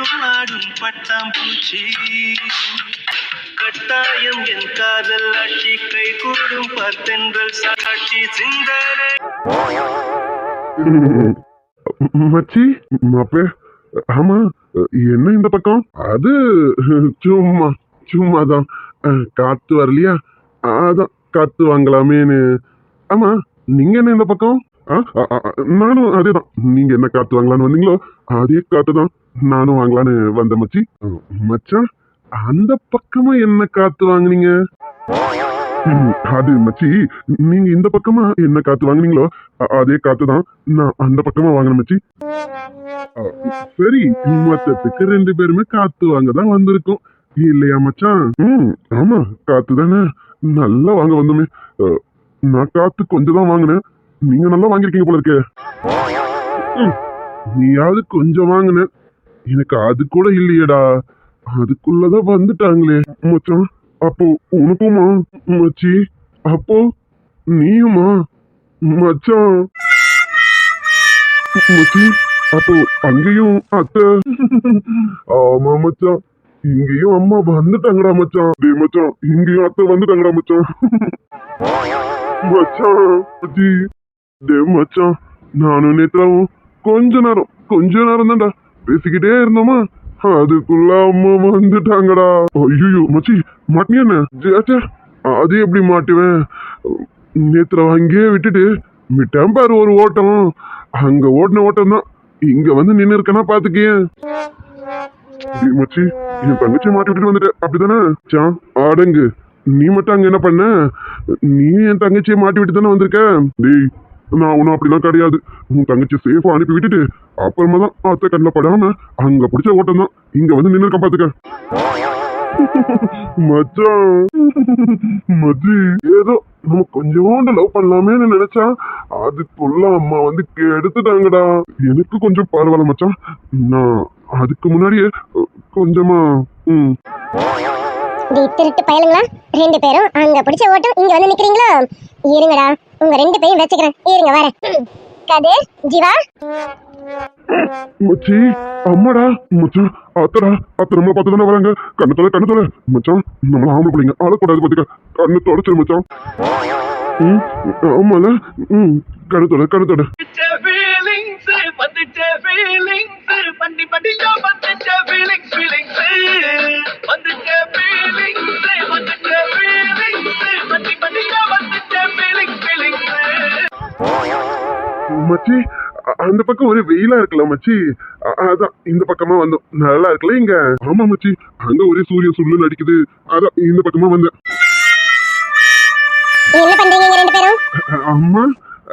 என்றும் ஆடும் பட்டாம்பூச்சி. கட்டாயம் என் காதல் ஆட்சி கை கூடும் பார்த்தென்றல் சாட்சி சிந்தனை. மச்சி மாப்பே ஆமா என்ன இந்த பக்கம்? அது சும்மா சும்மா தான் காத்து வரலையா? அதான் காத்து வாங்கலாமேன்னு. ஆமா நீங்க என்ன இந்த பக்கம்? ஆ, அதே தான் நானும் அதேதான். நீங்க என்ன காத்து வாங்கலான்னு வந்தீங்களோ அதே காத்து தான் நானும் வாங்கலான்னு வந்தேன் மச்சி. அஹ், மச்சான் அந்த பக்கமா என்ன காத்து வாங்குனீங்க? ம், அது மச்சி நீங்க இந்த பக்கமா என்ன காத்து வாங்குனீங்களோ அதே காத்து தான் நான் அந்த பக்கமா வாங்கின மச்சி. சரி மொத்தத்துக்கு ரெண்டு பேருமே காத்து வாங்க தான் வந்திருக்கோம். இல்லையா மச்சான் ம் ஆமா காத்து தானே. நல்லா வாங்க வந்தோமே. நான் காத்து கொஞ்சம் தான் வாங்கினேன். நீங்க நல்லா வாங்கிருக்கீங்க போல இருக்கு. நீயாவது கொஞ்சம் வாங்கின எனக்கு அது கூட இல்லையேடா. அதுக்குள்ளதான் வந்துட்டாங்களே. மச்சான் அப்போ உனக்குமா? மச்சி அப்போ நீயுமா? மச்சான். மச்சி அப்போ அங்கேயும் அத்தை. ஆமா மச்சான். இங்கேயும் அம்மா வந்துட்டாங்கடா மச்சான். டே மச்சான் இங்கேயும் அத்தை வந்துட்டாங்கடா மச்சான். மச்சான் மச்சி. டேய் மச்சான் நானும் நேத்ராவும் கொஞ்ச நேரம் கொஞ்ச நேரம் தான்டா பேசிக்கிட்டே இருந்தோமா? அதுக்குள்ள அம்மா வந்துட்டாங்கடா. ஐயோ மச்சி மாட்டியண்ணே அது எப்படி மாட்டுவேன்? நேத்ரா அங்கேயே விட்டுட்டு விட்டேன் பாரு ஒரு ஓட்டம். அங்க ஓட்டின ஓட்டம் தான் இங்க வந்து நின்னு இருக்கனா பாத்துக்கேன் மச்சி என் தங்கச்சி மாட்டி விட்டுட்டு வந்துட்ட. அப்படிதானே சான் அடங்கு நீ மட்டும் அங்க என்ன பண்ண? நீ என் தங்கச்சியை மாட்டி விட்டு தானே வந்திருக்க? டேய் நான் ஒன்றும் அப்படிலாம் கிடையாது. உன் தங்கச்சி சேஃபாக அனுப்பி விட்டுட்டு அப்புறமா தான் அத்தை கண்ணில் படாமல் அங்கே பிடிச்ச ஓட்டம் தான். இங்கே வந்து நின்று இருக்க பாத்துக்க. மச்சான். மச்சி ஏதோ நம்ம கொஞ்சோண்டு லவ் பண்ணலாமேன்னு நினைச்சா அதுக்குள்ள அம்மா வந்து கெடுத்துட்டாங்கடா. எனக்கு கொஞ்சம் பரவாயில்ல மச்சான். நான் அதுக்கு முன்னாடியே கொஞ்சமா ம். டி திருட்டு பயலுங்களா? ரெண்டு பேரும் அங்க பிடிச்ச ஓட்டம் இங்க வந்து நிக்கிறீங்களா? இருங்கடா உங்க ரெண்டு பேரும் வச்சுக்கிறேன். இருங்க வரேன். கதிர் ஜீவா. மச்சி அம்மாடா. மச்சான் அத்தடா. அத்தை நம்மளை பார்த்து தானே வராங்க. கண்ணு தொலை கண்ணு தொலை மச்சான் நம்மள ஆம்பளை பிள்ளைங்க ஆளக்கூடாது பார்த்துக்க. கண்ணு தொடச்சிரு மச்சான். ம் ஆமால. ம் கண்ணு தொலை கண்ணு தொலை feelings மச்சி அந்த பக்கம் ஒரே வெயிலா இருக்குல்ல மச்சி. அதான் இந்த பக்கமா வந்தோம். நல்லா இருக்குல்ல இங்க? ஆமா மச்சி. அங்க ஒரே சூரிய சுள்ளு அடிக்குது. அதான் இந்த பக்கமா வந்தேன். என்ன பண்றீங்க இங்க ரெண்டு பேரும்? அ- அம்மா?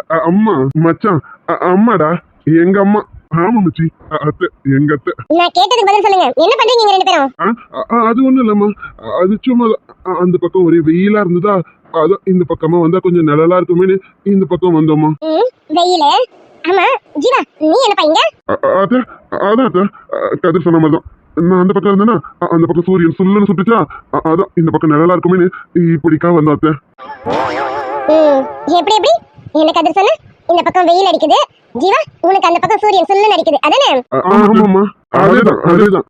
அம்மா மச்சான். அம்மாடா எங்க அம்மா? ஆமா மச்சி. அத்தை எங்க அத்தை. நான் கேட்டதுக்கு பதில் சொல்லுங்க. என்ன பண்றீங்க ரெண்டு பேரும்? அது ஒண்ணும் இல்லம்மா. அது சும்மா அந்த பக்கம் ஒரே வெயிலா இருந்ததா? அதான் இந்த பக்கமா வந்தா கொஞ்சம் நிழலா இருக்குமேனு இந்த பக்கம் வந்தோம்மா ம் வெயிலு. ஆமா ஜீவா நீ அ- அத்தை அதான் அத்தை. அ, கதிர் சொன்ன மாதிரி தான் நான் அந்த பக்கம் இருந்தேன்னா அந்த பக்கம் சூரியன் சுல்லுன்னு சுட்டுச்சா? அதான் இந்த பக்கம் நிழலா இருக்குமேனு இப்படிக்கா வந்தோம் அத்தை. எப்படி எப்படி? என்ன கதிர் சொன்ன? இந்த பக்கம் வெயில் அடிக்குது. ஜீவா உனக்கு அந்த பக்கம் சூரியன் சுல்லுன்னு அடிக்குது. அதானே? ஆமாம்மா. அதேதான் அதேதான்.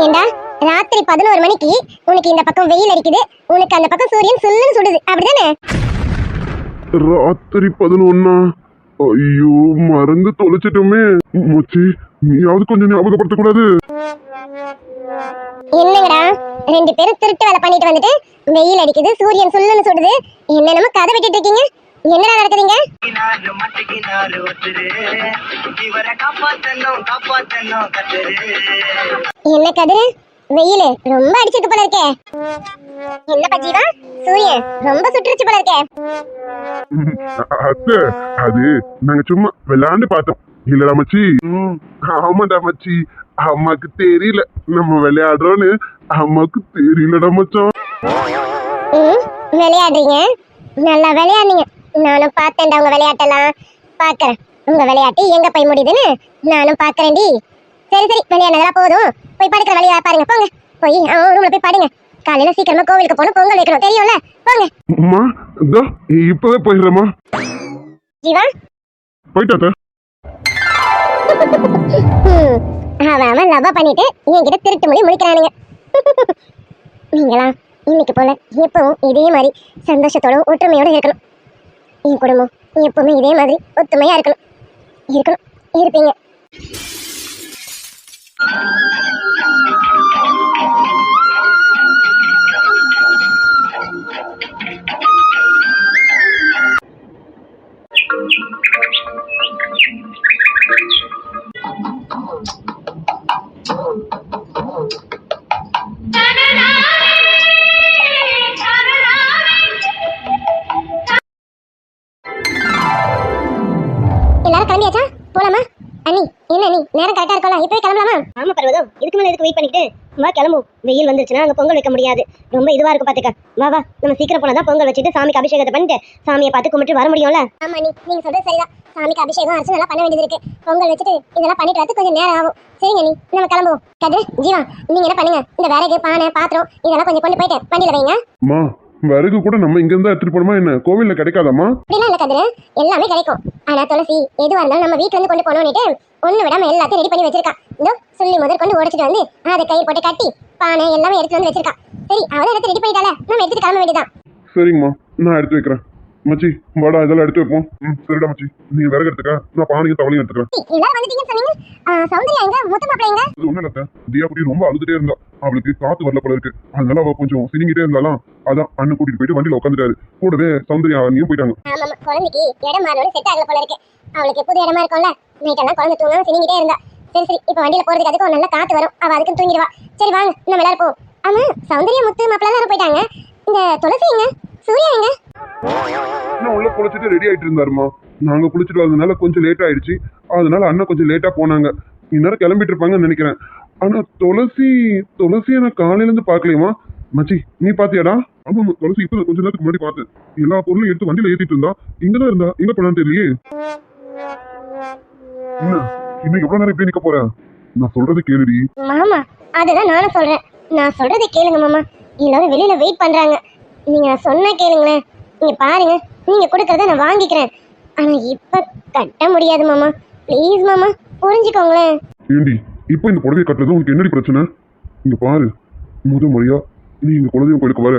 ஏண்டா? ராத்திரி பதினோரு மணிக்கு உனக்கு இந்த பக்கம் வெயில் அடிக்குது. உனக்கு அந்த பக்கம் சூரியன் சுல்லுன்னு சுடுது. அப்படிதானே? ராத்திரி பதினொன்னா? ஐயோ மறந்து தொலைச்சிட்டோமே. மச்சி நீயாவது கொஞ்சம் ஞாபகப்படுத்த கூடாது என்னங்கடா? ரெண்டு பேரும் திருட்டு வேலை பண்ணிட்டு வந்துட்டு வெயில் அடிக்குது சூரியன் சுல்லுன்னு சுடுது. என்னென்னமோ கதை விட்டுட்டு இருக்கீங்க. என்னடா கத்தரு என்ன கதிரு வெயில் ரொம்ப அடிச்சிருக்கு போல இருக்கே. என்ன ஜீவா? சூரியன் ரொம்ப சுட்டுருச்சு போல இருக்கே. அத்தை அது நாங்க சும்மா விளையாண்டு பார்த்தோம். இல்லடா மச்சி. ஆமாடா மச்சி. அம்மாக்கு தெரியல. நம்ம விளையாடுறோன்னு அம்மாக்கு தெரியலடா மச்சான். ம் விளையாடுறீங்க? நல்லா விளையாடுனீங்க. நானும் பார்த்தேன்டா உங்க விளையாட்டெல்லாம். பார்க்கறேன் உங்க விளையாட்டு எங்க போய் முடியுதுன்னு? நானும் பார்க்கறேன்டி சரி சரி. விளையாடுனதெல்லாம் போதும். போய் படுக்கிற வழியா பாருங்க. போங்க. போய் அவன் ரூம்ல போய் படுங்க. காலையில சீக்கிரமா கோவிலுக்கு போகணும். பொங்கல் வைக்கணும். தெரியும்ல? போங்க. அம்மா இதோ இப்பவே போயிடுறேம்மா. ஜீவா? போயிட்டாத்த ம் அவன் அவன் லவ் பண்ணிட்டு என்கிட்ட திருட்டு மொழி முடிக்கிறானுங்க நீங்களா? இன்னைக்கு போல எப்பவும் இதே மாதிரி சந்தோஷத்தோட ஒற்றுமையோட இருக்கணும். என் குடும்பம் எப்பவுமே இதே மாதிரி ஒத்துமையா இருக்கணும். இருக்கணும். இருப்பீங்க. எல்லாரும் கிளம்பியாச்சா? போலாமா? அண்ணி என்ன நீ நேரம் கரெக்டா இருக்கல இப்பவே கிளம்பலாமா? ஆமா பர்வதம் இதுக்கு மேல எதுக்கு வெயிட் பண்ணிட்டு வா கிளம்பும் வெயில் வந்துருச்சுன்னா அங்க பொங்கல் வைக்க முடியாது. ரொம்ப இதுவா இருக்கும் பாத்துக்க. வா வா. நம்ம சீக்கிரம் போனா தான் பொங்கல் வச்சுட்டு சாமிக்கு அபிஷேகத்தை பண்ணிட்டு சாமியை பார்த்து கும்பிட்டு வர முடியும்ல? ஆமா நீ நீங்க சொல்றது சரிதான். சாமிக்கு அபிஷேகம் அர்ச்சனை எல்லாம் பண்ண வேண்டியது இருக்கு. பொங்கல் வச்சுட்டு இதெல்லாம் பண்ணிட்டு வரது கொஞ்சம் நேரம் ஆகும். சரிங்க நீ. நம்ம கிளம்புவோம். கதிர் ஜீவா நீங்க என்ன பண்ணுங்க? இந்த விறகு பானை பாத்திரம் இதெல்லாம் கொஞ்சம் கொண்டு போயிட்டு வண்டியில வைங்க. அம்மா விறகு கூட நம்ம இங்க இருந்தா எடுத்துட்டு போனோமா என்ன? கோவில்ல கிடைக்காதாம்மா? அப்படிலாம் இல்ல கதிரு. எல்லாமே கிடைக்கும். ஆனா துளசி எதுவா இருந்தாலும் நம்ம வீட்டுல இருந்து கொண்டு போனோம்னுட்டு ஒண்ணு விடாம எல்லாத்தையும் ரெடி பண்ணி வச்சிருக்கா. இதோ சொல்லி முதல் கொண்டு உடைச்சிட்டு வந்து அதை கயிறு போட்டு கட்டி பானை எல்லாமே எடுத்து வந்து வச்சிருக்கா. சரி அவளை எடுத்து ரெடி பண்ணிட்டால நம்ம எடுத்துட்டு கிளம்ப வேண்டியதான் சரிங்கம்மா நான் எடுத்து வைக்கிறேன். மச்சி வாடா இதெல்லாம் எடுத்து வைப்போம். ம் சரிடா மச்சி. நீங்க விறகு எடுத்துக்க நான் பானையும் தவளையும் எடுத்துக்கிறேன். எல்லாரும் வந்துட்டீங்கன்னு சொன்னீங்க? சௌந்தர்யா எங்க? முத்து மாப்பிள்ளை எங்க? அது ஒண்ணும் இல்ல தியா குட்டி ரொம்ப அழுதுட்டே இருந்தா. அவளுக்கு காத்து வரல போல இருக்கு. அதனால அவ கொஞ்சம் சினிங்கிட்டே இருந்தாலும் அதான் அண்ணன் கூட்டிட்டு போயிட்டு வண்டியில உட்காந்துட்டாரு கூடவே சௌந்தர்யா நீயும் போயிட்டாங்க. ஆமா குழந்தைக்கு இடம் மாறணும் செட் ஆகல போல இருக்கு. அவளுக்கு புது இடமா இருக்கும்ல. நைட் எல்லாம் குழந்தை தூங்காம சினிங்கிட்டே இருந்தா. சரி சரி இப்போ வண்டியில போறதுக்கு அதுக்கு நல்ல காத்து வரும். அவ அதுக்கு தூங்கிடுவா. சரி வாங்க நம்ம எல்லாரும் போவோம் ஆமா சௌந்தர்யா முத்து மாப்பிள்ளை எல்லாரும் போயிட்டாங்க. இந்த துளசி எங்க? சூர்யா எங்க நான் உள்ள குளிச்சுட்டு ரெடி ஆயிட்டு இருந்தாருமா நாங்க குளிச்சுட்டு வந்ததுனால கொஞ்சம் லேட் ஆயிடுச்சு. அதனால அண்ணன் கொஞ்சம் லேட்டா போனாங்க. இந்நேரம் கிளம்பிட்டு இருப்பாங்கன்னு நினைக்கிறேன். ஆனா துளசி துளசியை நான் காலையில இருந்து பாக்கலையுமா மச்சி நீ பாத்தியாடா? ஆமா ஆமா, துளசி இப்ப கொஞ்ச நேரத்துக்கு முன்னாடி பார்த்தேன். எல்லா பொருளும் எடுத்து வண்டியில ஏத்திட்டு இருந்தா. இங்கதான் இருந்தா. எங்க போனான்னு தெரியலையே. என்ன இன்னும் எவ்வளவு நேரம் இப்படி நிக்க போறேன் நான் சொல்றது கேளுடி. மாமா அதுதான் நானும் சொல்றேன். நான் சொல்றதை கேளுங்க மாமா. எல்லாரும் வெளியில வெயிட் பண்றாங்க. நீங்க நான் சொன்னா கேளுங்களேன் நீங்க பாருங்க. நீங்க கொடுக்கறத நான் வாங்கிக்கிறேன். ஆனா இப்ப கட்ட முடியாது மாமா. ப்ளீஸ் மாமா. புரிஞ்சுக்கோங்களேன். ஏண்டி இப்போ இந்த புடவையை கட்டுறது உனக்கு என்னடி பிரச்சனை? இங்க பாரு. முத முறையா நீ இந்த குலதெய்வம் கோயிலுக்கு வர.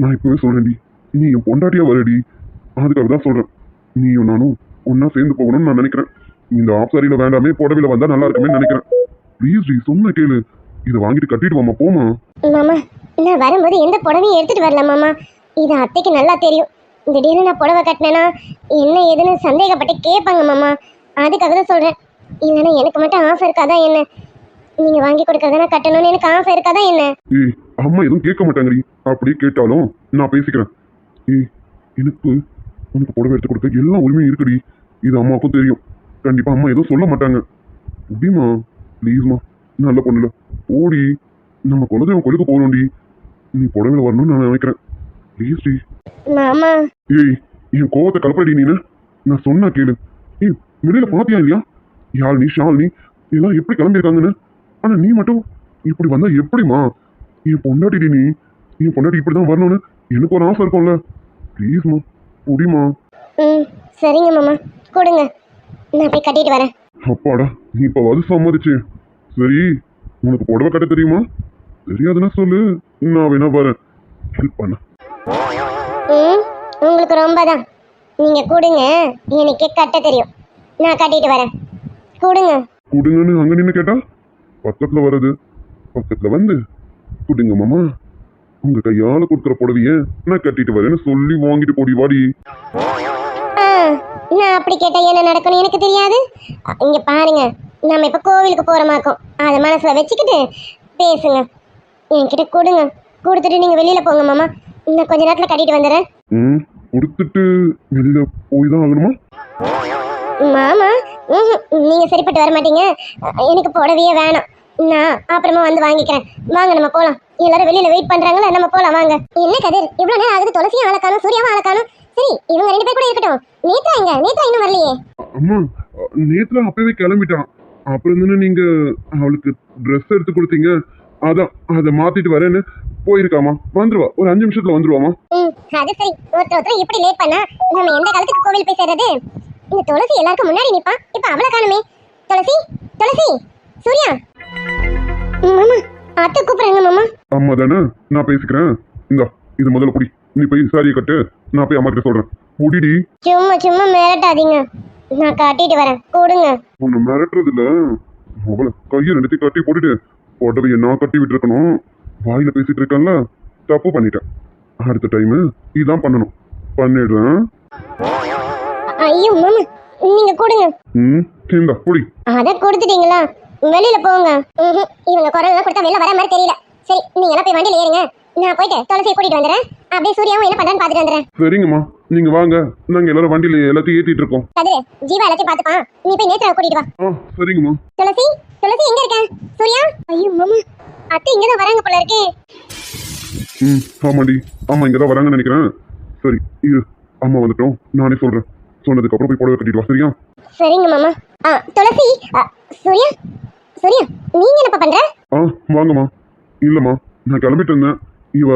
நான் இப்பவே சொல்றேன்டி. நீ என் பொண்டாட்டியா வரடி. அதுக்காக தான் சொல்றேன். நீயும் நானும் ஒன்னா சேர்ந்து போகணும்னு நான் நினைக்கிறேன். இந்த ஆஃப் சாரியில வேண்டாமே புடவையில வந்தா நல்லா இருக்குமே நினைக்கிறேன். ப்ளீஸ் டி சொன்ன கேளு. இதை வாங்கிட்டு கட்டிட்டு வாமா போமா நான் வரும்போது எந்த புடவையும் எடுத்துட்டு வரல மாமா. இது அத்தைக்கு நல்லா தெரியும். திடீர்னு நான் புடவை கட்டினேன்னா என்ன ஏதுன்னு சந்தேகப்பட்டு கேட்பாங்க மாமா. அதுக்காக தான் சொல்கிறேன் இல்லைன்னா எனக்கு மட்டும் ஆசை இருக்காதா என்ன? நீங்கள் வாங்கி கொடுக்கறத நான் கட்டணும்னு எனக்கு ஆசை இருக்காதா என்ன? ஏய் அம்மா எதுவும் கேட்க மாட்டாங்கடி. அப்படியே கேட்டாலும் நான் பேசிக்கிறேன். ஏய் எனக்கு உனக்கு புடவை எடுத்து கொடுக்க எல்லா உரிமையும் இருக்குடி. இது அம்மாவுக்கும் தெரியும். கண்டிப்பாக அம்மா எதுவும் சொல்ல மாட்டாங்க. அப்படிமா ப்ளீஸ்மா நல்ல பொண்ணுல. ஓடி நம்ம குலதெய்வம் கோயிலுக்கு போகணும்டி. நீ புடவையில வரணும்னு நான் நினைக்கிறேன். ப்ளீஸ் டி. மாமா. ஏய் என் கோவத்தை கலப்படி நீனு. நான் சொன்னா கேளு. ஏய் வெளியில பாத்தியா இல்லையா? யாழ்னி ஷாலினி இதெல்லாம் எப்படி கிளம்பியிருக்காங்கன்னு? ஆனா நீ மட்டும் இப்படி வந்தா எப்படிமா என் பொண்டாட்டி நீ என் பொண்டாட்டி இப்படிதான் வரணும்னு எனக்கு ஒரு ஆசை இருக்கும்ல. ப்ளீஸ்மா முடியுமா ம் சரிங்க மாமா. கொடுங்க. நான் போய் கட்டிட்டு வரேன். அப்பாடா நீ இப்போ அது சம்மதிச்சு. சரி உனக்கு புடவை கட்ட தெரியுமா? தெரியாதுன்னா சொல்லு. நான் வேணா வரேன் ஹெல்ப் பண்ண. ம் உங்களுக்கு ரொம்ப தான் நீங்க கொடுங்க எனக்கே கட்ட தெரியும். நான் கட்டிட்டு வரேன். கொடுங்க. கொடுங்கன்னு அங்க நின்று கேட்டா? பக்கத்துல வர்றது. பக்கத்துல வந்து கொடுங்க மாமா. உங்க கையால கொடுக்குற புடவைய நான் கட்டிட்டு வரேன்னு சொல்லி வாங்கிட்டு போடி வாடி. நான் அப்படி கேட்டா என்ன நடக்கணும் எனக்கு தெரியாது. இங்க பாருங்க நம்ம இப்ப கோவிலுக்கு போறோமாக்கும் அதை மனசுல வச்சுக்கிட்டு பேசுங்க. என்கிட்ட கொடுங்க. கொடுத்துட்டு நீங்க வெளியில போங்க மாமா. இன்னும் கொஞ்ச நேரத்துல கட்டிட்டு வந்துடுறேன். ம் கொடுத்துட்டு வெளியில போய் தான் ஆகணுமா? மாமா ம்ஹும், நீங்க சரிப்பட்டு வர மாட்டீங்க. எனக்கு புடவையே வேணாம். நான் அப்புறமா வந்து வாங்கிக்கிறேன். வாங்க நம்ம போலாம். எல்லாரும் வெளியில வெயிட் பண்றாங்களா நம்ம போலாம் வாங்க. என்ன கதிர்? இவ்வளவு நேரம் ஆகுது துளசியும் ஆளக்கானும் சூர்யாவும் ஆளக்கானும் சரி இவங்க ரெண்டு பேர் கூட இருக்கட்டும். நேத்ரா எங்க? நேத்ரா இன்னும் வரலையே. அம்மா நேத்துல அப்பவே கிளம்பிட்டான். அப்புறம் தானே நீங்க அவளுக்கு ட்ரெஸ் எடுத்து கொடுத்தீங்க? அதான் அதை மாத்திட்டு வரேன்னு போயிருக்காமா? வந்துருவா. ஒரு அஞ்சு நிமிஷத்துல வந்துருவாமா? அது சரி. ஒருத்தர் ஒருத்தர் இப்படி லேட் பண்ணா நம்ம எந்த காலத்துக்கு கோவில் போய் சேர்றது? இந்த துளசி எல்லாருக்கும் முன்னாடி நிப்பா. இப்ப அவளை காணுமே. துளசி துளசி சூர்யா. மாமா அத்தை கூப்பிடுறாங்க மாமா. அம்மா தானே? நான் பேசிக்கிறேன். இந்தா இது முதல்ல குடி. நீ போய் சாரியை கட்டு. நான் போய் அம்மா கிட்ட சொல்றேன். முடிடி. சும்மா சும்மா மிரட்டாதீங்க. நான் காட்டிட்டு வரேன். கொடுங்க. உன்னை மிரட்டுறது இல்ல அவளை கையை நிறுத்தி கட்டி போட்டுட்டு புடவைய நான் கட்டி விட்டுருக்கணும்? வாயில பேசிட்டு இருக்கேன்ல. தப்பு பண்ணிட்டேன். அடுத்த டைம் இதான் பண்ணணும். பண்ணிடுறேன் ஐயோ மாமா நீங்க கொடுங்க. ம் இந்தா குடி அத கொடுத்துட்டீங்களா? வெளியில போங்க. இவங்க குரல் கொடுத்தா வெளில வர மாதிரி தெரியல. சரி நீங்க எல்லாம் போய் வண்டியில ஏறுங்க. நான் போயிட்டு துளசியை கூட்டிட்டு வந்துடுறேன். அப்படியே சூர்யாவும் என்ன பண்றான்னு பாத்துட்டு வந்துடுறேன். சரிங்கம்மா. நீங்க வாங்க. நாங்க எல்லாரும் வண்டியில எல்லாத்தையும் ஏத்திட்டு இருக்கோம். கதிரு ஜீவா எல்லாத்தையும் பாத்துப்பான் நீ போய் நேத்ரா கூட்டிட்டு வா. ஆ சரிங்கம்மா துளசி துளசி எங்க இருக்க? சூர்யா? ஐயோ மாமா. அத்தை இங்கதான் வராங்க போல இருக்கே. ம் ஆமாண்டி. ஆமா இங்க தான் வராங்கன்னு நினைக்கிறேன். சரி இரு. அம்மா வந்துட்டோம். நானே சொல்றேன். சொன்னதுக்கு அப்புறம் போய் புடவை கட்டிட்டு வா சரியா? சரிங்க மாமா. ஆ துளசி ஆ, சூர்யா? சூர்யா நீங்க என்னப்பா பண்ற? ஆ வாங்கம்மா இல்லம்மா நான் கிளம்பிட்டு இருந்தேன். இவ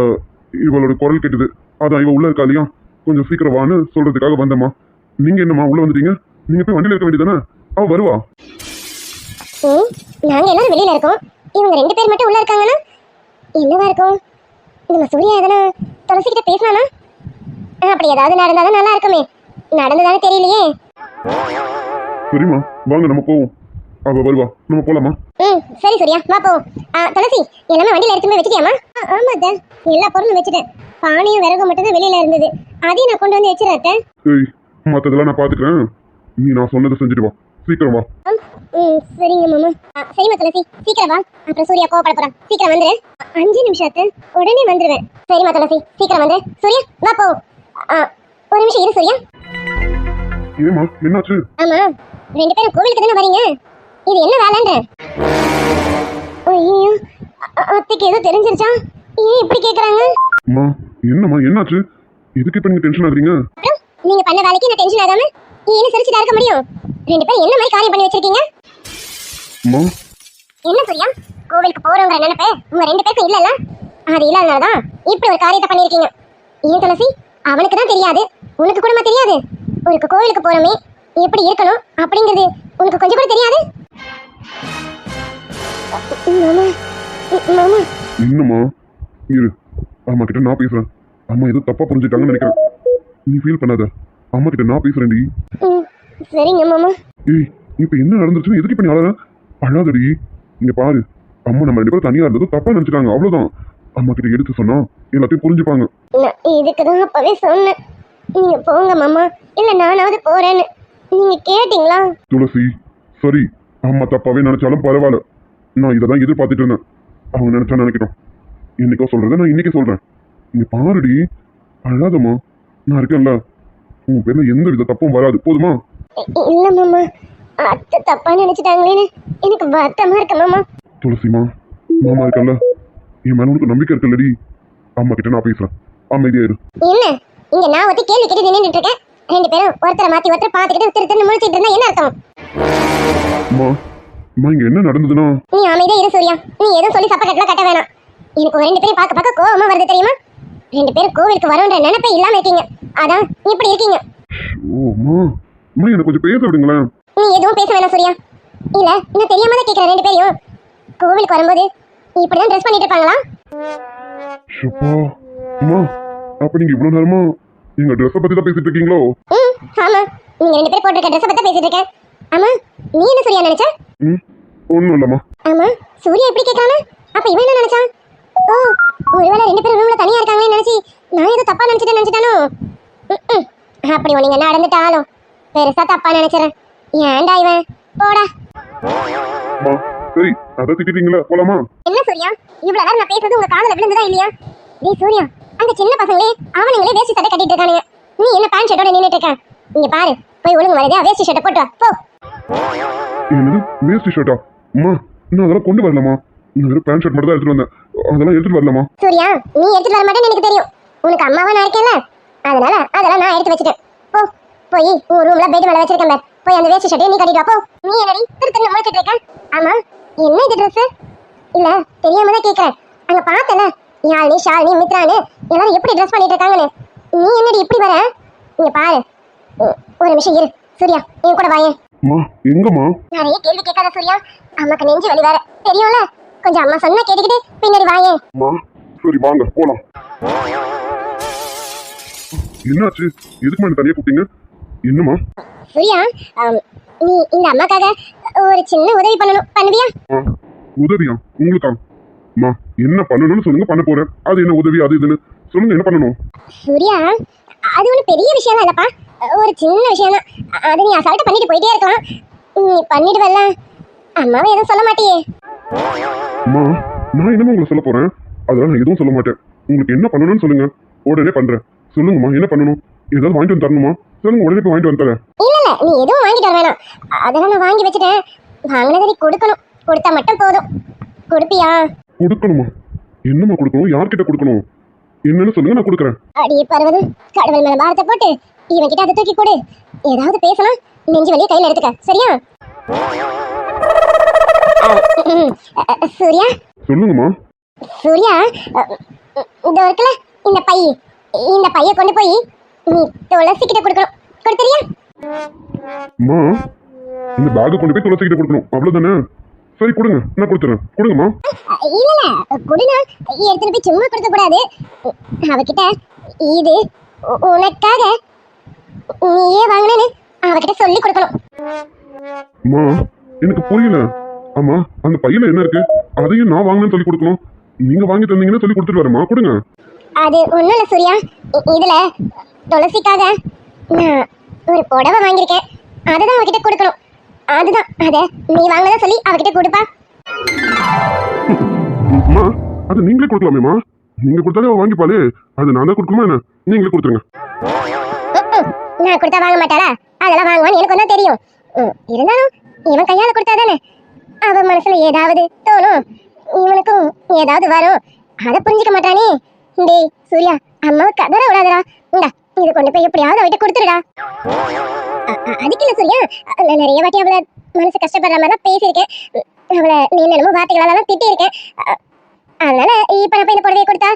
இவளோட குரல் கேட்டது. அதான் இவ உள்ள இருக்கா இல்லையா? கொஞ்சம் சீக்கிரம் வான்னு சொல்றதுக்காக வந்தம்மா. நீங்க என்னம்மா உள்ள வந்துட்டீங்க? நீங்க போய் வண்டியில இருக்க வேண்டியதானே அவ வருவா. ம் நாங்க எல்லாரும் வெளியில இருக்கோம். இவங்க ரெண்டு பேர் மட்டும் உள்ள இருக்காங்கன்னா? என்னவா இருக்கும்? நம்ம சூர்யா எதனா துளசி கிட்ட பேசினானா? ஆ, அப்படி ஏதாவது நடந்தாதான் நல்லா இருக்குமே. நடந்ததானே தெரியலையே. சரிம்மா வாங்க நம்ம போவோம். அவ வருவா. நம்ம போலாமா? ம் சரி சூர்யா வா போ ஆ, துளசி எல்லாமே வண்டியில எடுத்து போய் வச்சிட்டியாமா ஆமா அத்தை. எல்லா பொருளும் வச்சுட்டேன். பானையும் விறகு மட்டும் தான் வெளியில இருந்தது. அதையும் நான் கொண்டு வந்து அத்தை. ஏய் மத்ததெல்லாம் நான் பாத்துக்கிறேன். நீ நான் சொன்னதை செஞ்சுட்டு வா. சீக்கிரம் வா. ம், சரிங்க மாமா. ஆ, சரிம்மா துளசி சீக்கிரம் வா. அப்புறம் சூர்யா கோவப்பட போறான். சீக்கிரம் வந்துரு. அ, அஞ்சு நிமிஷத்து உடனே வந்துருவேன். சரிம்மா துளசி சீக்கிரம் வந்து. சூர்யா வா போ. ஆ, ஒரு நிமிஷம் இரு சூர்யா. ஏமா என்னாச்சு? ஆமா ரெண்டு பேரும் கோவிலுக்கு தானே வரீங்க? இது என்ன வேலைன்ற? ஐயோ அத்தைக்கு ஏதோ தெரிஞ்சிருச்சா? ஏன் இப்படி கேக்குறாங்க? அம்மா என்னம்மா என்னாச்சு? எதுக்கு இப்ப நீங்க டென்ஷன் ஆகுறீங்க? நீங்க பண்ண வேலைக்கு நான் டென்ஷன் ஆகாம ஏன்னு சிரிச்சுட்டா இருக்க முடியும்? ரெண்டு பேரும் என்ன மாதிரி காரியம் பண்ணி வச்சிருக்கீங்க? அம்மா. என்ன சூர்யா கோவிலுக்கு போறோங்கிற நினைப்பு? உங்க ரெண்டு பேருக்கும் இல்லல்ல? அது இல்லாதனாலதான் இப்படி ஒரு காரியத்தை பண்ணிருக்கீங்க ஏன் துளசி? அவனுக்கு தான் தெரியாது. உனக்கு கூடமா தெரியாது? ஒரு கோவிலுக்கு போறோமே எப்படி இருக்கணும் அப்படிங்கிறது உனக்கு கொஞ்சம் கூட தெரியாது? மாமா என்னம்மா இரு. அம்மா கிட்ட நான் பேசுறேன். அம்மா ஏதோ தப்பா புரிஞ்சுட்டாங்கன்னு நினைக்கிறேன். நீ ஃபீல் பண்ணாத. அம்மா கிட்ட நான் பேசுறேன்டி. சரிங்க மாமா. ஏய் இப்ப என்ன நடந்துருச்சுன்னு எதுக்கு நீ அழற? அழாதடி. இங்க பாரு. அம்மா நம்ம ரெண்டு பேரும் தனியா இருந்தது தப்பா நினைச்சிட்டாங்க. அவ்வளவுதான். அம்மா கிட்ட எடுத்து சொன்னா எல்லாத்தையும் புரிஞ்சுப்பாங்க. இதுக்கு தான் அப்பவே சொன்னேன். நீங்க போங்க மாமா. இல்ல நானாவது போறேன்னு. நீங்க கேட்டீங்களா? துளசி சரி. அம்மா தப்பாவே நினைச்சாலும் பரவாயில்ல. நான் இதை தான் எதிர்பார்த்துட்டு இருந்தேன். அவங்க நினைச்சா நினைக்கட்டும். இன்னைக்கோ சொல்றத நான் இன்னைக்கு சொல்றேன். இங்க பாருடி. அழாதம்மா. நான் இருக்கேன்ல. உன் பேர்ல எந்த வித தப்பும் வராது. போதுமா? இல்ல மாமா. அத்தை தப்பா நினைச்சிட்டாங்களேன்னு எனக்கு வருத்தமா இருக்கு மாமா. துளசிமா மாமா இருக்கல்ல என் மேல உனக்கு நம்பிக்கை இருக்குல்லடி. அம்மா கிட்ட நான் பேசுறேன். அமைதியா இரு. என்ன? இங்க நான் ஒத்தி கேள்வி கேட்டு நின்னுட்டு இருக்கேன். ரெண்டு பேரும் ஒருத்தரை மாத்தி ஒருத்தர் பாத்துக்கிட்டு திரு திரு முழிச்சிட்டு இருந்தா என்ன அர்த்தம்? அம்மா அம்மா இங்க என்ன நடந்ததுன்னா? நீ அமைதியா இரு சூர்யா. நீ எதுவும் சொல்லி சப்பக்கட்டலாம் கட்ட வேணாம். எனக்கு ரெண்டு பேரும் பார்க்க பார்க்க கோவமா வருது தெரியுமா? ரெண்டு பேரும் கோவிலுக்கு வரோன்ற நினைப்பே இல்லாம இருக்கீங்க. அதான் இப்படி இருக்கீங்க. ஓ அம்மா எனக்கு கொஞ்சம் பேச விடுங்களேன். நீ எதுவும் பேச வேணாம் சூர்யா. இல்ல நான் தெரியாம தான் கேட்கிறேன் ரெண்டு பேரையும். கோவிலுக்கு வரும்போது இப்படிதான் ட்ரெஸ் பண்ணிட்டு இருப்பாங்களா? ஷப்பா அம்மா அப்ப நீங்க இவ்வளவு நேரமா எங்க ட்ரெஸ்ஸை பத்தி தான் பேசிட்டு இருக்கீங்களோ? ம் ஆமா. நீங்க ரெண்டு பேரும் போட்டிருக்க ட்ரெஸ் பத்தி பேசிட்டு இருக்கேன். ஆமா நீ என்ன சூர்யா நினைச்ச? ம் ஒன்றும் இல்லைம்மா. ஆமா சூர்யா எப்படி கேட்கறானா அப்ப இவன் என்ன நினைச்சான்? ஓ ஒருவேளை ரெண்டு பேரும் ரூம்ல தனியா இருக்காங்களே நினைச்சு நான் ஏதோ தப்பா நினைச்சிட்டேன்? நினைச்சிட்டானோ. அப்படி நீங்க நடந்துட்டாலும் பெருசா தப்பா நினைச்சிடறேன். ஏன்டா இவன்? போடா. சரி அதை திட்டிட்டீங்களா? போலாமா? என்ன சூர்யா? இவ்வளவு நேரம் நான் பேசுறது உங்க காதுல விழுந்ததா இல்லையா? டேய் சூர்யா அந்த சின்ன பசங்களே அவனுங்களே வேஷ்டி சட்டை கட்டிட்டு இருக்கானுங்க. நீ என்ன பேண்ட் ஷர்ட்டோட நின்னுட்டு இருக்க? இங்க பாரு போய் ஒழுங்கு மரியாதையா வேஷ்டி ஷர்ட்டை போட்டு வா. போ. என்னது வேஸ்ட் ஷர்ட்டா அம்மா நான் அதெல்லாம் கொண்டு வரலம்மா. நான் வெறும் பேண்ட் ஷர்ட் மட்டும் தான் எடுத்துட்டு வந்தேன். அதெல்லாம் எடுத்துட்டு வரலம்மா சூர்யா நீ எடுத்துட்டு வர மாட்டேன்னு எனக்கு தெரியும். உனக்கு அம்மாவா நான் இருக்கேன்ல? அதனால அதெல்லாம் நான் எடுத்து வச்சுட்டேன். போ போய் உன் ரூம்ல பெட் மேல வச்சிருக்கேன். போய் அந்த வேஸ்ட் ஷர்ட்டை நீ கட்டிட்டு வா. போ நீ என்னடி திரு திரு முழிச்சிட்டு இருக்க? ஆமா என்ன இது ட்ரெஸ் இல்ல தெரியாம தான் கேக்குறேன். அங்க பார்த்தல யாழ்னி ஷாலினி மித்ரானு எல்லாரும் எப்படி ட்ரெஸ் பண்ணிட்டு இருக்காங்கன்னு. நீ என்னடி இப்படி வர? இங்க பாரு. ஒரு நிமிஷம் இரு. சூர்யா என் கூட வாயேன் அம்மா எங்கம்மா? நிறைய கேள்வி கேட்காத சூர்யா. அம்மாக்கு நெஞ்சு வலி வேற. தெரியும்ல? கொஞ்சம் அம்மா சொன்னா கேட்டுக்கிட்டு பின்னாடி வாயே அம்மா சரி வாங்க போலாம். என்னாச்சு? எதுக்கு மேடம் தனியா கூப்பிட்டீங்க என்னம்மா சூர்யா நீ இந்த அம்மாக்காக ஒரு சின்ன உதவி பண்ணணும். பண்ணுவியா? உதவியா? உங்களுக்கா? அம்மா என்ன பண்ணணும்னு சொல்லுங்க பண்ண போறேன். அது என்ன உதவி அது இதுன்னு. சொல்லுங்க என்ன பண்ணணும்? சூர்யா அது ஒன்றும் பெரிய விஷயம் இல்லப்பா. ஒரு சின்ன விஷயம் தான் அது நீ அசால்ட்டு பண்ணிட்டு போயிட்டே இருக்கலாம் நீ பண்ணிடுவல்ல. அம்மாவை எதுவும் சொல்ல மாட்டியே. அம்மா நான் என்னமா உங்களை சொல்ல போறேன்? அதெல்லாம் நான் எதுவும் சொல்ல மாட்டேன். உங்களுக்கு என்ன பண்ணணும்னு சொல்லுங்க. உடனே பண்றேன். சொல்லுங்கம்மா என்ன பண்ணணும்? ஏதாவது வாங்கிட்டு வந்து தரணுமா? சொல்லுங்க உடனே போய் வாங்கிட்டு வந்து தரேன். இல்ல இல்ல நீ எதுவும் வாங்கிட்டு வர வேணாம். அதெல்லாம் நான் வாங்கி வச்சுட்டேன். வாங்கினதை நீ கொடுக்கணும். கொடுத்தா மட்டும் போதும். கொடுப்பியா? கொடுக்கணுமா? என்னம்மா கொடுக்கணும்? யார்கிட்ட கொடுக்கணும்? என்னன்னு சொல்லுங்க நான் கொடுக்குறேன். அடியே பர்வதம் கடவுள் மேல பாரத்தை போட்டு இவன் கிட்ட அதை தூக்கி கொடு. ஏதாவது பேசணும். நெஞ்சு வலியை கையில எடுத்துக்க. சரியா? சூர்யா? சொல்லுங்கம்மா. சூர்யா இந்த இருக்குல்ல இந்த பை. இந்த பைய கொண்டு போய் நீ துளசி கிட்ட கொடுக்கணும். கொடுத்துறியா அம்மா இந்த பேக்கை கொண்டு போய் துளசி கிட்ட கொடுக்கணும். அவ்வளவுதானே? சரி கொடுங்க. நான் கொடுத்துறேன். கொடுங்கம்மா. இல்ல இல்ல. கொடுனா எடுத்துட்டு போய் சும்மா கொடுக்க கூடாது அவகிட்ட இது உனக்காக நீயே வாங்கினேன்னு அவகிட்ட சொல்லி கொடுக்கணும். அம்மா எனக்கு புரியல. ஆமா அந்த பையில என்ன இருக்கு? அதையும் நான் வாங்கினேன்னு சொல்லி கொடுக்கணும். நீங்க வாங்கி தந்தீங்கன்னு சொல்லி கொடுத்துட்டு வரேம்மா கொடுங்க. அது ஒண்ணும் இல்ல சூர்யா. இதுல துளசிக்காக நான் ஒரு புடவை வாங்கியிருக்கேன். அதுதான் அவகிட்ட கொடுக்கணும். அதுதான். அத நீ வாங்கினத சொல்லி அவகிட்ட கொடுப்பா. அம்மா அது நீங்களே கொடுக்கலாமேம்மா. நீங்க கொடுத்தாலே அவ வாங்கிப்பாளே. அது நான் தான் கொடுக்கணுமா என்ன? நீங்களே கொடுத்துருங்க. நான் கொடுத்தா வாங்க மாட்டாளா? அதெல்லாம் வாங்குவான்னு எனக்கு ஒன்றும் தெரியும். இருந்தாலும் இவன் கையால கொடுத்தாதானே அவன் மனசுல ஏதாவது தோணும் இவனுக்கும் ஏதாவது வரும். அதை புரிஞ்சுக்க மாட்டானே. டேய் சூர்யா அம்மாவை கதற விடாதடா. இந்தா இது கொண்டு போய் எப்படியாவது அவகிட்ட கொடுத்துடுடா. அ- அதுக்கு சூர்யா நான் நிறைய வாட்டி அவளை மனசு கஷ்டப்படுற மாதிரி தான் பேசியிருக்கேன். அவளை நீ என்னமோ வார்த்தைகளால திட்டியிருக்கேன். அதனால இப்ப நான் போய் இந்த புடவையை கொடுத்தா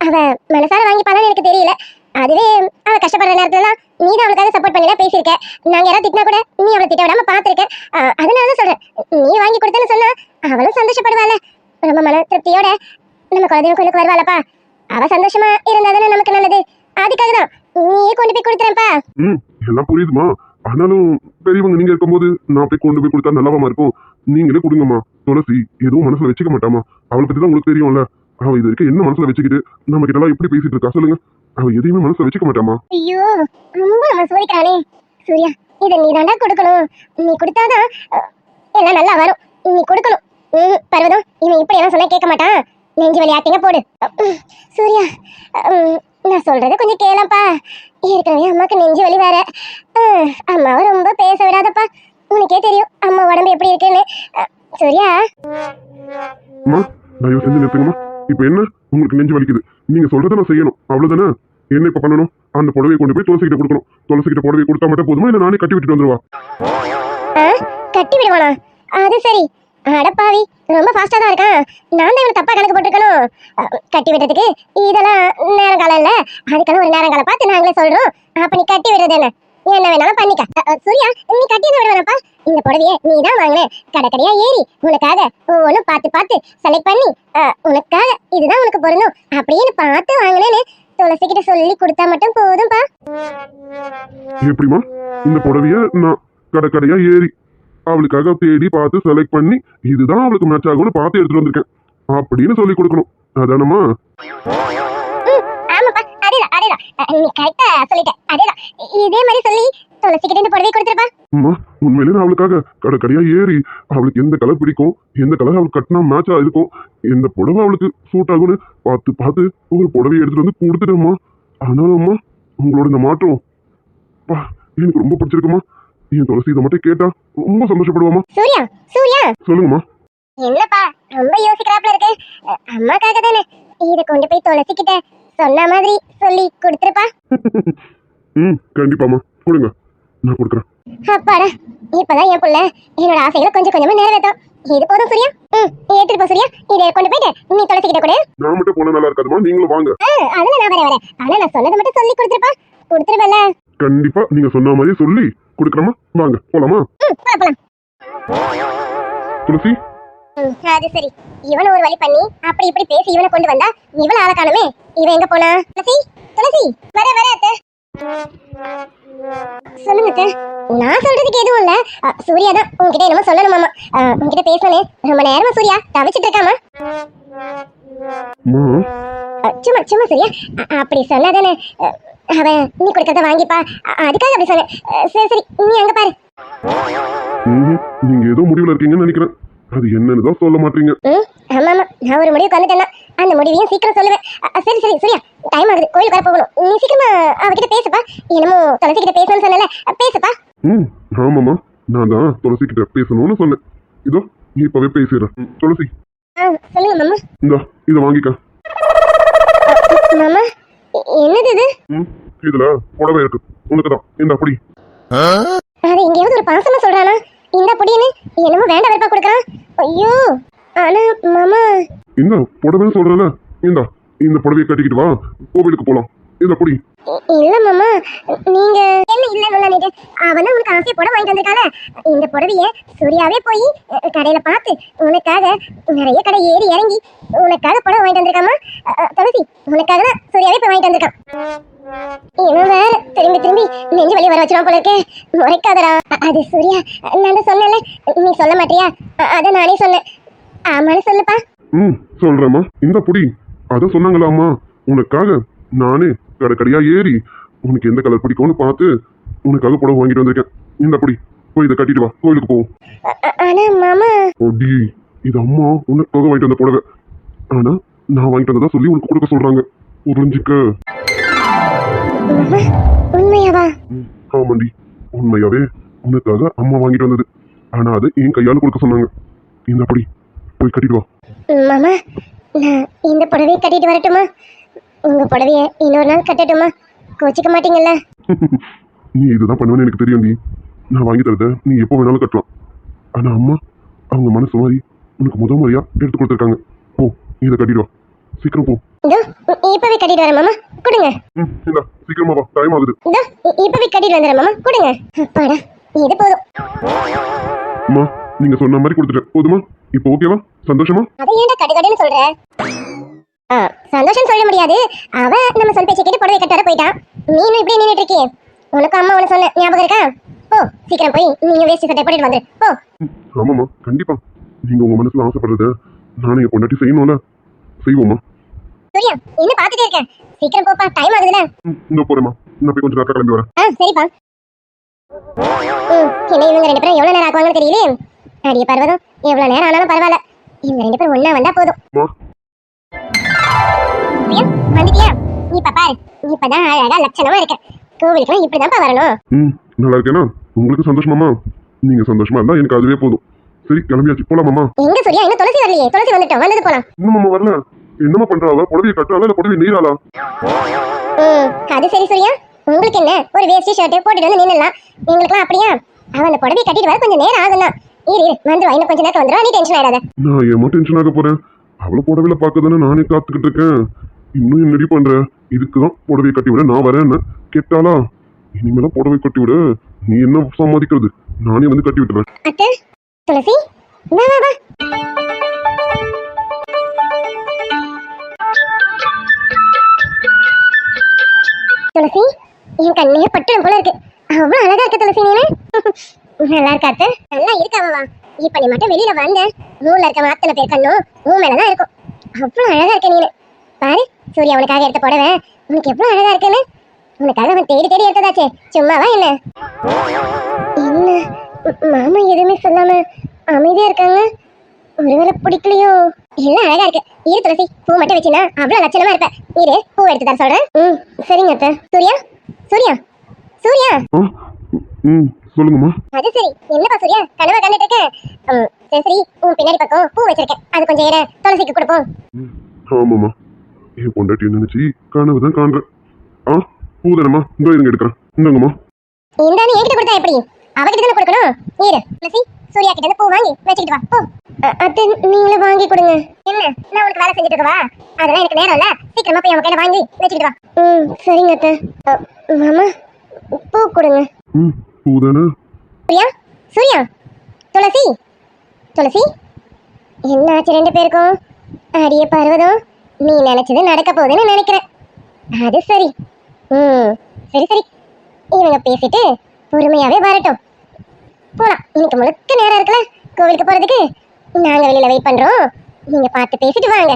அவ மனசார வாங்கிப்பாளான்னு எனக்கு தெரியல. அதுவே அவ கஷ்டப்படுற நேரத்துல நீ தான் அவளுக்காக சப்போர்ட் பண்ணி தான் பேசியிருக்க? நாங்க யாராவது திட்டினா கூட நீ அவளை திட்ட விடாம பாத்திருக்க அதனால தான் சொல்றேன். நீ வாங்கி கொடுத்தேன்னு சொன்னா அவளும் சந்தோஷப்படுவாள் ரொம்ப மன திருப்தியோட நம்ம குழந்தைங்க கோயிலுக்கு வருவாளப்பா. அவ சந்தோஷமா இருந்தா தானே நமக்கு நல்லது. அதுக்காக தான் நீயே கொண்டு போய் கொடுத்துறேன்ப்பா. ம் எல்லாம் புரியுதுமா. ஆனாலும் பெரியவங்க நீங்க இருக்கும்போது நான் போய் கொண்டு போய் கொடுத்தா நல்லாவாம இருக்கும். நீங்களே கொடுங்கம்மா. துளசி எதுவும் மனசுல வச்சுக்க மாட்டாமா. அவளை பத்தி தான் உங்களுக்கு தெரியும்ல. அவ இது வரைக்கும் என்ன மனசுல வச்சுக்கிட்டு நம்ம கிட்ட எல்லாம் எப்படி பேசிட்டு இருக்கா? சொல்லுங்க. அவ எதையுமே மனசுல வச்சுக்க மாட்டாமா ஐயோ ரொம்ப சோதிக்கிறானே. சூர்யா இதை நீ தாண்டா கொடுக்கணும். நீ கொடுத்தாதான் எல்லாம் நல்லா வரும். நீ கொடுக்கணும். ம் பர்வதம் இவன் இப்படி எல்லாம் சொன்னா கேட்க மாட்டான். நெஞ்சு வலி ஆட்டிங்க போடு. சூர்யா நான் சொல்றத கொஞ்சம் கேளப்பா. ஏற்கனவே அம்மாக்கு நெஞ்சு வலி வேற. அம்மாவை ரொம்ப பேச விடாதப்பா. உனக்கே தெரியும் அம்மா உடம்பு எப்படி இருக்குன்னு. சூர்யா. தயவு செஞ்சு நிறுத்துங்கம்மா. இப்போ என்ன? உங்களுக்கு நெஞ்சு வலிக்குது. நீங்க சொல்றதை நான் செய்யணும். அவ்வளவுதானே? என்ன இப்ப பண்ணணும்? அந்த புடவையை கொண்டு போய் துளசி கிட்ட கொடுக்கணும். துளசி கிட்ட புடவையை கொடுத்தா மட்டும் போதுமா? இல்ல நானே கட்டி விட்டுட்டு வந்துருவா? கட்டி விடுவானா? அது சரி. அடப்பாவி ரொம்ப ஃபாஸ்டா தான் இருக்கான். நான் தான் இவனை தப்பா கணக்கு போட்டுருக்கணும். கட்டி விடுறதுக்கு இதெல்லாம் நேரம் காலம் இல்ல. அதுக்கெல்லாம் ஒரு நேரம் காலம் பார்த்து நாங்களே சொல்றோம். அப்ப நீ கட்டி விடுறது என்ன? என்ன வேணாலும் பண்ணிக்க. சூர்யா நீ கட்டி என்ன விடுவானப்பா இந்த புடவையை நீ தான் வாங்கின. கடைக்கடையா ஏறி உனக்காக ஒவ்வொன்றும் பார்த்து பார்த்து செலக்ட் பண்ணி உனக்காக இதுதான் உனக்கு பொருந்தும். அப்படின்னு பார்த்து வாங்கினேன்னு துளசிக்கிட்ட சொல்லி கொடுத்தா மட்டும் போதும்பா. எப்படிமா இந்த புடவைய நான் கடற்கடையா ஏறி அவளுக்காக தேடி பார்த்து செலக்ட் பண்ணி இதுதான் அவளுக்கு மேட்ச் ஆகும்னு பார்த்து எடுத்துட்டு வந்திருக்கேன். அப்படின்னு சொல்லி கொடுக்கணும். அதானம்மா? நீ கரெக்டா சொல்லிட்ட. அதேதான். இதே மாதிரி சொல்லி துளசி கிட்ட இந்த புடவை கொடுத்துருப்பா. அம்மா உண்மையிலே நான் அவளுக்காக கடை கடையா ஏறி அவளுக்கு எந்த கலர் பிடிக்கும் எந்த கலர் அவளுக்கு கட்டினா மேட்சா இருக்கும் எந்த புடவை அவளுக்கு சூட் ஆகும்னு பார்த்து பார்த்து ஒரு புடவையை எடுத்துட்டு வந்து கொடுத்துட்டேம்மா. ஆனாலும் அம்மா உங்களோட இந்த மாற்றம் பா எனக்கு ரொம்ப பிடிச்சிருக்குமா என் துளசி இதை மட்டும் கேட்டா ரொம்ப சந்தோஷப்படுவாமா சூர்யா சூர்யா. சொல்லுங்கம்மா. என்னப்பா ரொம்ப யோசிக்கிறாப்ல இருக்கு. அம்மாக்காக தானே. இத கொண்டு போய் துளசி கிட்ட சொன்ன மாதிரி சொல்லி கொடுத்துருப்பா. ம் கண்டிப்பாம்மா. கொடுங்க. நான் கொடுக்குறேன். அப்பாடா இப்பதான் என் புள்ள என்னோட ஆசைகளை கொஞ்சம் கொஞ்சமா நிறைவேற்றும். இது போதும் சூர்யா? ம் ஏத்துட்டு போ சூர்யா. இதை கொண்டு போயிட்டு நீ துளசி கிட்ட கொடு. நான் மட்டும் போனா நல்லா இருக்காதுமா நீங்களும் வாங்க. ஆ, அதெல்லாம் நான் வரேன் வரேன். ஆனா நான் சொன்னதை மட்டும் சொல்லி கொடுத்துருப்பா. கொடுத்துருவேன்ல கண்டிப்பா நீங்க சொன்ன மாதிரியே சொல்லி கொடுக்குறோமா வாங்க போலாமா? ம் போலாம் போலாம். துளசி? அது சரி. இவனை ஒரு வழி பண்ணி அப்படி இப்படி பேசி இவனை கொண்டு வந்தா இவள ஆள காணுமே. இவன் எங்க போனா? துளசி துளசி வர வர அத்தை. சொல்லுங்க அத்தை. நான் சொல்றதுக்கு எதுவும் இல்ல. சூர்யா தான் உங்ககிட்ட என்னமோ சொல்லணுமாமா அ, உங்ககிட்ட பேசணும் ரொம்ப நேரமா சூர்யா தவிச்சிட்டு இருக்காமா? சும்மா சும்மா சூர்யா. அப்படி சொன்னாதானே அ, அவன் நீ கொடுக்கறத வாங்கிப்பா. அதுக்காக அப்படி சொன்னேன். சரி சரி நீ அங்க பாரு. நீங்க ஏதோ முடிவுல இருக்கீங்கன்னு நினைக்கிறேன். அது என்னன்னு தான் சொல்ல மாட்டீங்க. ம் ஆமா ஆமா. நான் ஒரு முடிவுக்கு வந்துட்டேன்னா அந்த முடிவையும் சீக்கிரம் சொல்லுவேன். சரி சரி சூர்யா. டைம் ஆகுது. கோயிலுக்கு போகணும். நீ சீக்கிரமா அவகிட்ட பேசுப்பா. என்னமோ துளசி கிட்ட பேசணும்னு சொன்னல பேசுப்பா. ம் ஆமாம்மா. நான் தான் துளசி கிட்ட பேசணும்னு சொன்னேன். இதோ இப்பவே பேசிடுறேன் துளசி. சொல்லுங்க மாமா. இந்தா இதை வாங்கிக்க. மாமா என்னது இது? ம் இதுல புடவை இருக்கு. உனக்கு தான் இந்த அப்படி அது எங்கேயாவது ஒரு பாசமா சொல்றானா? இந்த பொடின்னு என்னமோ வேண்டாம் வெறுப்பா கொடுக்குறான். ஐயோ. ஆனா மாமா. இந்த புடவைன்னு சொல்றல இந்தா இந்த புடவையை கட்டிக்கிட்டு வா. கோவிலுக்கு போலாம். இந்த அப்படி இ- இல்ல மாமா நீங்க என்ன இல்ல சொல்லானீங்க அவன் உனக்கு ஆசையை புடவை வாங்கிட்டு வந்திருக்கால இந்த புடவைய சூர்யாவே போய் கடையில பார்த்து உனக்காக நிறைய கடை ஏறி இறங்கி உனக்காக புடவை வாங்கிட்டு வந்திருக்காமா? துளசி உனக்காக தான் சூர்யாவே போய் வாங்கிட்டு வந்திருக்கான். இவன் வேற? திரும்பி திரும்பி நெஞ்சு வலி வர வச்சிருவான் போல இருக்கே முறைக்காதடா. அ- அது சூர்யா நான் சொன்னேன்ல. நீ சொல்ல மாட்டியா? அத நானே சொன்னேன். ஆமான்னு சொல்லுப்பா. ம் சொல்றேம்மா. இந்த புடி. அத சொன்னாங்களா அம்மா உனக்காக நானே கடை கடையா ஏறி உனக்கு எந்த கலர் பிடிக்கும்னு பார்த்து உனக்காக புடவை வாங்கிட்டு வந்திருக்கேன். இந்த புடி போய் இதை கட்டிட்டு வா கோயிலுக்கு போவோம் ஆனா மாமா. ஒடி இது அம்மா உனக்காக வாங்கிட்டு வந்த புடவை. ஆனா நான் வாங்கிட்டு வந்ததா சொல்லி உனக்கு கொடுக்க சொல்றாங்க. புரிஞ்சுக்க. உண்மையாவா? ஆமாண்டி. உண்மையாவே உனக்காக அம்மா வாங்கிட்டு வந்தது. ஆனா அது என் கையால கொடுக்க சொன்னாங்க. இந்த அப்படி போய் கட்டிட்டு வா. மாமா நான் இந்த புடவையை கட்டிட்டு வரட்டுமா? உங்க புடவைய இன்னொரு நாள் கட்டட்டுமா? கோச்சிக்க மாட்டீங்கல்ல? நீ இதுதான் பண்ணுவேன்னு எனக்கு தெரியும்டி நான் வாங்கி தரத நீ எப்போ வேணாலும் கட்டலாம். ஆனா அம்மா அவங்க மனசு மாதிரி உனக்கு முத முறையா எடுத்து கொடுத்துருக்காங்க. போ நீ இதை கட்டிட்டு வா. சீக்கிரம் போ. இப்பவே கட்டிட்டு வரேன் மாமா. கொடுங்க. இந்த சீக்கிரமா வா. டைம் ஆகுது. இப்பவே கட்டிட்டு வந்துடுறேன் மாமா. கொடுங்க. அப்பாடா இது போதும். அம்மா நீங்க சொன்ன மாதிரி கொடுத்துட்டேன். போதுமா? இப்போ ஓகேவா சந்தோஷமா? அதை ஏன்டா கட்டு கட்டுன்னு சொல்ற? சந்தோஷம் சொல்ல முடியாது. அவ நம்ம சொல் பேச்சு கேட்டு புடவை கட்ட வர போயிட்டான். நீனும் இப்படி நின்னுட்டு இருக்கியே. உனக்கு அம்மா ஒன்று சொன்ன ஞாபகம் இருக்கா? போ சீக்கிரம் போய் நீங்க வேஷ்டி சட்டை போட்டுட்டு வந்துரு. ம், ஆமாம்மா கண்டிப்பா. நீங்க உங்க மனசுல ஆசைப்படுறத நானும் என் பொண்டாட்டி செய்யணும்ல? செய்வோம்மா. சூர்யா இன்னும் பார்த்துட்டே இருக்கேன் சீக்கிரம் போப்பா டைம் ஆகுதுல. இந்த போறேம்மா. இன்னும் போய் கொஞ்சம் கிளம்பி வரேன். ஆ சரிப்பா. என்ன இவங்க ரெண்டு பேரும் எவ்வளவு நேரம் ஆக்குவாங்கன்னு தெரியலையே. அடிய பர்வதம் எவ்வளவு நேரம் ஆனாலும் பரவாயில்ல. இவங்க ரெண்டு பேரும் ஒண்ணா வந்தா போதும். பிரியா வந்துட்டியா? இப்ப பாரு இப்பதான் அழகா லட்சணமா இருக்க. கோவிலுக்குலாம் இப்படிதான்ப்பா வரணும். ம் நல்லா இருக்கேனா? உங்களுக்கு சந்தோஷமாம்மா? நீங்க சந்தோஷமா இருந்தா எனக்கு அதுவே போதும். சரி கிளம்பியாச்சு. போலாமாம்மா எங்க சூர்யா? இன்னும் துளசி வரலையே. துளசி வந்துட்டோம். வந்தது போலாம். இன்னும் வரல. என்னம்மா பண்றாவ புடவையை கட்டுறாளா இல்ல புடவை நீராளா? அது சரி சூர்யா. உங்களுக்கு என்ன? ஒரு வேஷ்டி ஷர்ட் போட்டுட்டு வந்து நின்னலாம் எங்களுக்குலாம் அப்படியா? அவன் அந்த புடவை கட்டிட்டு வர கொஞ்சம் நேரம் ஆகும் தான் இரு இரு வந்துருவா. இன்னும் கொஞ்ச நேரம் வந்துருவா. நீ டென்ஷன் ஆயிடாத. நான் ஏமா டென்ஷன் ஆக போறேன்? அவளை புடவையில பார்க்கதானே நானே காத்துக்கிட்டு இருக்கேன். இன்னும் என்னடி பண்ற? இதுக்குதான் புடவை கட்டி விட நான் வரேன்னு. கேட்டாளா? இனிமேலாம் புடவை கட்டி விட. நீ என்ன சம்மதிக்கிறது நானே வந்து கட்டி விட்டுறேன். அத்தை துளசி வா வா வா. துளசி என் கண்ணே பட்டுடும் போல இருக்கு. அவ்வளவு அழகா இருக்க துளசி நீனு. நல்லா இருக்கா அத்தை? நல்லா இருக்காவா இப்ப நீ மட்டும் வெளியில வந்த. ஊர்ல இருக்க அத்தனை பேர் கண்ணும் ஊ மேலதான் இருக்கும். அவ்வளவு அழகா இருக்க நீனு. பாரு சூர்யா உனக்காக எடுத்த புடவை. உனக்கு எவ்வளவு அழகா இருக்குன்னு? உனக்காக அவன் தேடி தேடி எடுத்ததாச்சே. சும்மாவா என்ன. என்ன? மாமா எதுவுமே சொல்லாம அமைதியா இருக்காங்க? ஒருவேளை பிடிக்கலையோ? எல்லாம் அழகா இருக்கு. இரு துளசி பூ மட்டும் வச்சினா அவ்வளவு லட்சணமா இருப்ப. இரு பூ எடுத்து தர சொல்றேன். ம் சரிங்க அத்தை. சூர்யா சூர்யா சூர்யா. ம் சொல்லுங்கம்மா. அது சரி. என்னப்பா சூர்யா? கனவா கண்டுட்டு இருக்க. சரி சரி. உன் பின்னாடி பக்கம் பூ வச்சிருக்கேன். அது கொஞ்சம் இரு. துளசிக்கு கொடுப்போம். ஆமாம்மா. என் பொண்டாட்டி நினைச்சு? கனவு தான் காண்றேன் ஆ பூதனம்மா இந்த இருங்க எடுக்கிறேன். இந்தாங்கம்மா. இந்த நீ என்கிட்ட கொடுத்தா எப்படி? அவகிட்ட தானே கொடுக்கணும்? இரு துளசி சூர்யா கிட்ட இருந்து பூ வாங்கி வச்சுக்கிட்டு வா. போ. அத்தை நீங்களே வாங்கி கொடுங்க. என்ன? நான் உனக்கு வேலை செஞ்சுட்டு இருக்கவா? அதெல்லாம் எனக்கு நேரம் இல்ல. சீக்கிரமா போய் அவன் கையில வாங்கி வச்சுக்கிட்டு வா. ம் சரிங்க அத்தை. மாமா பூ கொடுங்க. ம் பூதானே சூர்யா சூர்யா துளசி துளசி. என்ன ஆச்சு ரெண்டு பேருக்கும்? அடியே பர்வதம். நீ நினைச்சது நடக்க போகுதுன்னு நினைக்கிறேன். அது சரி. ம் சரி சரி. இவங்க பேசிட்டு பொறுமையாவே வரட்டும். போலாம். இன்னைக்கு முழுக்க நேரம் இருக்குல்ல? கோவிலுக்கு போறதுக்கு. நாங்க வெளியில வெயிட் பண்றோம். நீங்க பார்த்து பேசிட்டு வாங்க.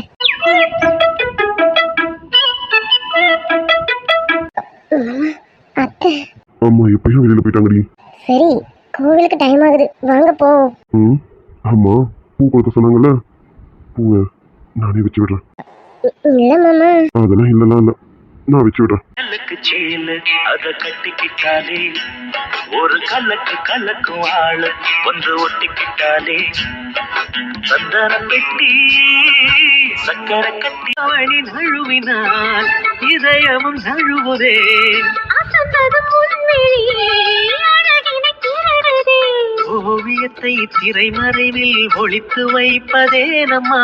அத்தை. ஆமா எப்பயும் வெளியில போயிட்டாங்கடி. சரி கோவிலுக்கு டைம் ஆகுது. வாங்க போவோம். ம் ஆமா. பூ கொடுக்க சொன்னாங்கல்ல. பூவை நானே வச்சு விடுறேன். இல்ல மாமா. அதெல்லாம் இல்லலாம் இல்ல. நான் வச்சு விடுறேன். கல்லுக்கு சேலு அத கட்டிக்கிட்டாலே. ஒரு கல்லுக்கு கலக்கும் ஆளு வந்து ஒட்டிக்கிட்டாலே. சந்தன பெட்டி சக்கர கட்டி அவளி நழுவினால் இதயமும் நழுவுதே. ஓவியத்தை திரைமறைவில் ஒளித்து வைப்பதே நம்மா.